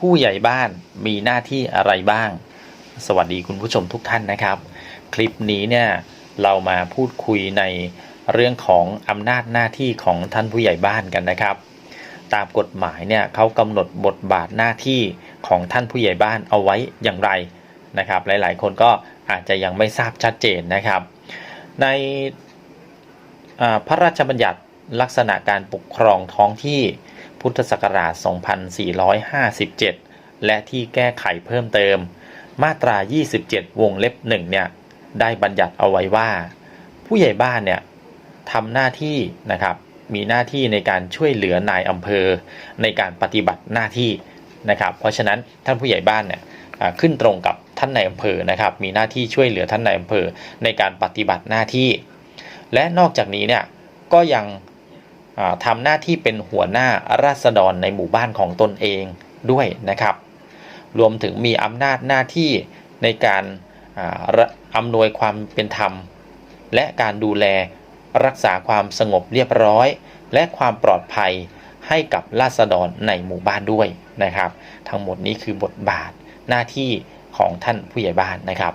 ผู้ใหญ่บ้านมีหน้าที่อะไรบ้าง สวัสดีคุณผู้ชมทุกท่านนะครับ คลิปนี้เนี่ยเรามาพูดคุยในเรื่องของอำนาจหน้าที่ของท่านผู้ใหญ่บ้านกันนะครับ ตามกฎหมายเนี่ยเขากำหนดบทบาทหน้าที่ของท่านผู้ใหญ่บ้านเอาไว้อย่างไรนะครับ หลายๆ คนก็อาจจะยังไม่ทราบชัดเจนนะครับ ในพระราชบัญญัติลักษณะการปกครองท้องที่ พุทธศักราช 2457 และที่แก้ไขเพิ่มเติม มาตรา 27 วงเล็บ1เนี่ยได้บัญญัติเอาไว้ว่า ผู้ใหญ่บ้านเนี่ยทำหน้าที่นะครับมีหน้าที่ในการช่วยเหลือนายอำเภอ ในการปฏิบัติหน้าที่นะครับเพราะฉะนั้นท่านผู้ใหญ่บ้านเนี่ยขึ้นตรงกับท่านนายอำเภอนะครับมีหน้าที่ช่วยเหลือท่านนายอำเภอในการปฏิบัติหน้าที่ และนอกจากนี้เนี่ยก็ยัง ทำหน้าที่เป็นหัวหน้าราษฎรในหมู่บ้านของตนเองด้วยนะครับ รวมถึงมีอำนาจหน้าที่ในการอ่าระอำนวยความเป็นธรรม และการดูแลรักษาความสงบเรียบร้อย และความปลอดภัยให้กับราษฎรในหมู่บ้านด้วยนะครับ ทั้งหมดนี้คือบทบาทหน้าที่ของท่านผู้ใหญ่บ้านนะครับ